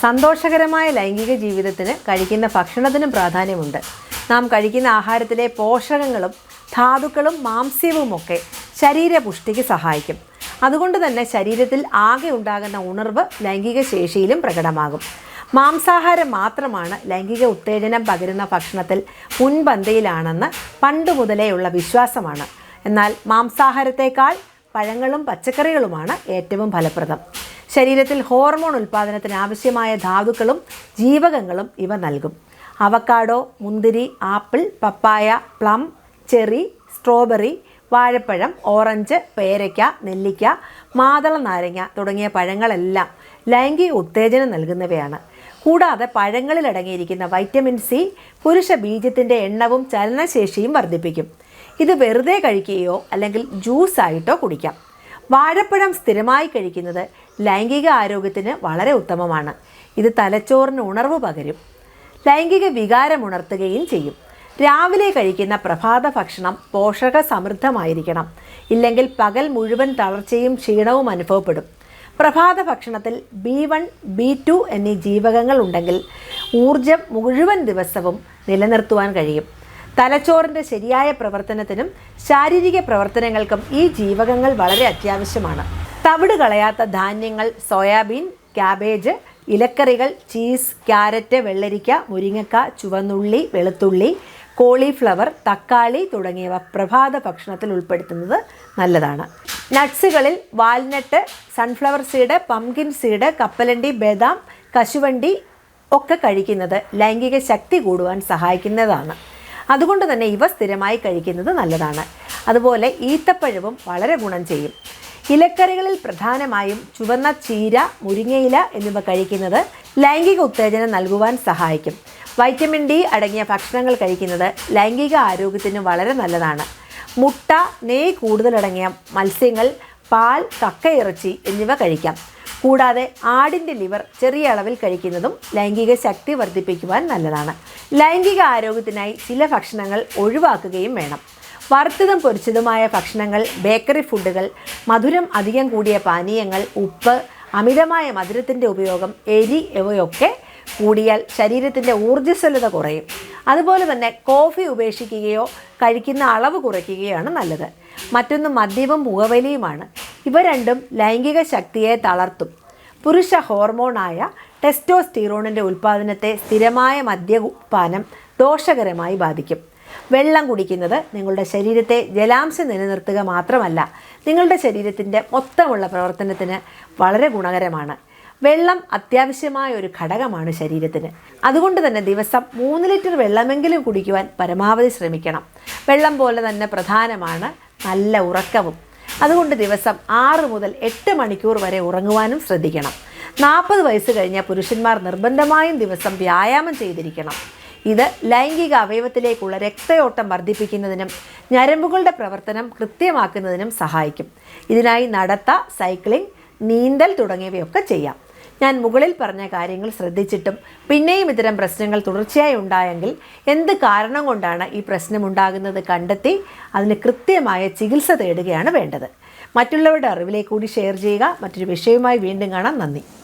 സന്തോഷകരമായ ലൈംഗിക ജീവിതത്തിന് കഴിക്കുന്ന ഭക്ഷണത്തിനും പ്രാധാന്യമുണ്ട്. നാം കഴിക്കുന്ന ആഹാരത്തിലെ പോഷകങ്ങളും ധാതുക്കളും മാംസ്യവുമൊക്കെ ശരീരപുഷ്ടിക്ക് സഹായിക്കും. അതുകൊണ്ട് തന്നെ ശരീരത്തിൽ ആകെ ഉണ്ടാകുന്ന ഉണർവ് ലൈംഗിക ശേഷിയിലും പ്രകടമാകും. മാംസാഹാരം മാത്രമാണ് ലൈംഗിക ഉത്തേജനം പകരുന്ന ഭക്ഷണത്തിൽ മുൻപന്തിയിലാണെന്ന് പണ്ട് മുതലേയുള്ള വിശ്വാസമാണ്. എന്നാൽ മാംസാഹാരത്തേക്കാൾ പഴങ്ങളും പച്ചക്കറികളുമാണ് ഏറ്റവും ഫലപ്രദം. ശരീരത്തിൽ ഹോർമോൺ ഉൽപ്പാദനത്തിന് ആവശ്യമായ ധാതുക്കളും ജീവകങ്ങളും ഇവ നൽകും. അവക്കാഡോ മുന്തിരി apple papaya plum cherry strawberry വാഴപ്പഴം ഓറഞ്ച് പേരയ്ക്ക നെല്ലിക്ക മാതള നാരങ്ങ തുടങ്ങിയ പഴങ്ങളെല്ലാം ലൈംഗിക ഉത്തേജനം നൽകുന്നവയാണ്. കൂടാതെ പഴങ്ങളിൽ അടങ്ങിയിരിക്കുന്ന വൈറ്റമിൻ സി പുരുഷ ബീജത്തിന്റെ എണ്ണവും ചലനശേഷിയും വർദ്ധിപ്പിക്കും. ഇത് വെറുതെ കഴിക്കുകയോ അല്ലെങ്കിൽ ജ്യൂസായിട്ടോ കുടിക്കാം. വാഴപ്പഴം സ്ഥിരമായി കഴിക്കുന്നത് ലൈംഗിക ആരോഗ്യത്തിന് വളരെ ഉത്തമമാണ്. ഇത് തലച്ചോറിന് ഉണർവ് പകരും. ലൈംഗിക വികാരം ഉണർത്തുകയും ചെയ്യും. രാവിലെ കഴിക്കുന്ന പ്രഭാത ഭക്ഷണം പോഷക സമൃദ്ധമായിരിക്കണം ഇല്ലെങ്കിൽ പകൽ മുഴുവൻ തളർച്ചയും ക്ഷീണവും അനുഭവപ്പെടും. പ്രഭാത ഭക്ഷണത്തിൽ ബി വൺ ബി ടു എന്നീ ജീവകങ്ങൾ ഉണ്ടെങ്കിൽ ഊർജം മുഴുവൻ ദിവസവും നിലനിർത്തുവാൻ കഴിയും. തലച്ചോറിന്റെ ശരിയായ പ്രവർത്തനത്തിനും ശാരീരിക പ്രവർത്തനങ്ങൾക്കും ഈ ജീവകങ്ങൾ വളരെ അത്യാവശ്യമാണ്. തവിട് കളയാത്ത ധാന്യങ്ങൾ സോയാബീൻ ക്യാബേജ് ഇലക്കറികൾ ചീസ് ക്യാരറ്റ് വെള്ളരിക്ക മുരിങ്ങക്ക ചുവന്നുള്ളി വെളുത്തുള്ളി കോളിഫ്ലവർ തക്കാളി തുടങ്ങിയവ പ്രഭാത ഭക്ഷണത്തിൽ ഉൾപ്പെടുത്തുന്നത് നല്ലതാണ്. നട്ട്സുകളിൽ walnut sunflower seed pumpkin seed കപ്പലണ്ടി ബദാം കശുവണ്ടി ഒക്കെ കഴിക്കുന്നത് ലൈംഗിക ശക്തി കൂടുവാൻ സഹായിക്കുന്നതാണ്. അതുകൊണ്ട് തന്നെ ഇവ സ്ഥിരമായി കഴിക്കുന്നത് നല്ലതാണ്. അതുപോലെ ഈത്തപ്പഴവും വളരെ ഗുണം ചെയ്യും. ഇലക്കറികളിൽ പ്രധാനമായും ചുവന്ന ചീര മുരിങ്ങയില എന്നിവ കഴിക്കുന്നത് ലൈംഗിക ഉത്തേജനം നൽകുവാൻ സഹായിക്കും. വൈറ്റമിൻ ഡി അടങ്ങിയ ഭക്ഷണങ്ങൾ കഴിക്കുന്നത് ലൈംഗിക ആരോഗ്യത്തിന് വളരെ നല്ലതാണ്. മുട്ട നെയ്യ് കൂടുതലടങ്ങിയ മത്സ്യങ്ങൾ പാൽ കക്കയിറച്ചി എന്നിവ കഴിക്കാം. കൂടാതെ ആടിന്റെ ലിവർ ചെറിയ അളവിൽ കഴിക്കുന്നതും ലൈംഗിക ശക്തി വർദ്ധിപ്പിക്കുവാൻ നല്ലതാണ്. ലൈംഗിക ആരോഗ്യത്തിനായി ചില ഭക്ഷണങ്ങൾ ഒഴിവാക്കുകയും വേണം. വറുത്തതും പൊരിച്ചതുമായ ഭക്ഷണങ്ങൾ ബേക്കറി ഫുഡുകൾ മധുരം അധികം കൂടിയ പാനീയങ്ങൾ ഉപ്പ് അമിതമായ മധുരത്തിന്റെ ഉപയോഗം എരി ഇവയൊക്കെ കൂടിയാൽ ശരീരത്തിന്റെ ഊർജസ്വലത കുറയും. അതുപോലെ തന്നെ കോഫി ഉപേക്ഷിക്കുകയോ കഴിക്കുന്ന അളവ് കുറയ്ക്കുകയാണ് നല്ലത്. മറ്റൊന്ന് മദ്യവും പുകവലിയുമാണ് ഇവ രണ്ടും ലൈംഗിക ശക്തിയെ തളർത്തും. പുരുഷ ഹോർമോണായ ടെസ്റ്റോസ്റ്റീറോണിന്റെ ഉൽപ്പാദനത്തെ സ്ഥിരമായ മദ്യപാനം ദോഷകരമായി ബാധിക്കും. വെള്ളം കുടിക്കുന്നത് നിങ്ങളുടെ ശരീരത്തെ ജലാംശം നിലനിർത്തുക മാത്രമല്ല നിങ്ങളുടെ ശരീരത്തിന്റെ മൊത്തമുള്ള പ്രവർത്തനത്തിന് വളരെ ഗുണകരമാണ്. വെള്ളം അത്യാവശ്യമായ ഒരു ഘടകമാണ് ശരീരത്തിന്. അതുകൊണ്ട് തന്നെ ദിവസം മൂന്ന് ലിറ്റർ വെള്ളമെങ്കിലും കുടിക്കുവാൻ പരമാവധി ശ്രമിക്കണം. വെള്ളം പോലെ തന്നെ പ്രധാനമാണ് നല്ല ഉറക്കവും. അതുകൊണ്ട് ദിവസം ആറ് മുതൽ എട്ട് മണിക്കൂർ വരെ ഉറങ്ങുവാനും ശ്രദ്ധിക്കണം. നാൽപ്പത് വയസ്സ് കഴിഞ്ഞ പുരുഷന്മാർ നിർബന്ധമായും ദിവസം വ്യായാമം ചെയ്തിരിക്കണം. ഇത് ലൈംഗിക അവയവത്തിലേക്കുള്ള രക്തയോട്ടം വർദ്ധിപ്പിക്കുന്നതിനും ഞരമ്പുകളുടെ പ്രവർത്തനം കൃത്യമാക്കുന്നതിനും സഹായിക്കും. ഇതിനായി നടത്ത സൈക്ലിംഗ് നീന്തൽ തുടങ്ങിയവയൊക്കെ ചെയ്യാം. ഞാൻ മുകളിൽ പറഞ്ഞ കാര്യങ്ങൾ ശ്രദ്ധിച്ചിട്ടും പിന്നെയും ഇത്തരം പ്രശ്നങ്ങൾ തുടർച്ചയായി ഉണ്ടായെങ്കിൽ എന്ത് കാരണം കൊണ്ടാണ് ഈ പ്രശ്നം ഉണ്ടാകുന്നത് കണ്ടെത്തി അതിന് കൃത്യമായ ചികിത്സ തേടുകയാണ് വേണ്ടത്. മറ്റുള്ളവരുടെ അറിവിലേക്ക് കൂടി ഷെയർ ചെയ്യുക. മറ്റൊരു വിഷയവുമായി വീണ്ടും കാണാം. നന്ദി.